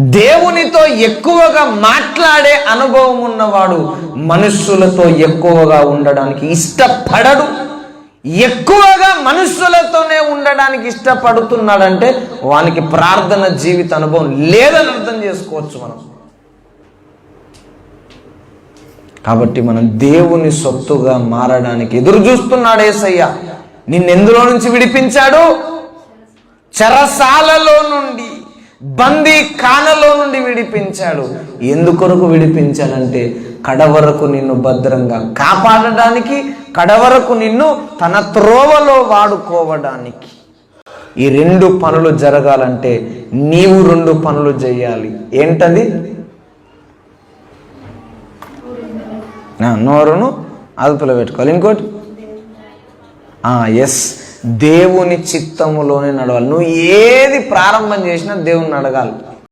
దేవునితో ఎక్కువగా మాట్లాడే అనుభవం ఉన్నవాడు మనుష్యులతో ఎక్కువగా ఉండడానికి ఇష్టపడడు. ఎక్కువగా మనుష్యులతోనే ఉండడానికి ఇష్టపడుతున్నాడంటే వానికి ప్రార్థన జీవిత అనుభవం లేదని అర్థం చేసుకోవచ్చు మనం. కాబట్టి మనం దేవుని సొత్తుగా మారడానికి ఎదురు చూస్తున్నాడు ఏసయ్య. నిన్నెందులో నుంచి విడిపించాడు? చెరసాలలో బందీ కానలో నుండి విడిపించాడు. ఎందుకొరకు విడిపించాడంటే కడవరకు నిన్ను భద్రంగా కాపాడడానికి కడవరకు నిన్ను తన త్రోవలో వాడుకోవడానికి. ఈ రెండు పనులు జరగాలంటే నీవు రెండు పనులు చేయాలి. ఏంటది? నోరును అదుపులో పెట్టుకోవాలి. ఇంకోటి? ఎస్ దేవుని చిత్తములోనే నడవాలి. నువ్వు ఏది ప్రారంభం చేసినా దేవుని అడగాలి.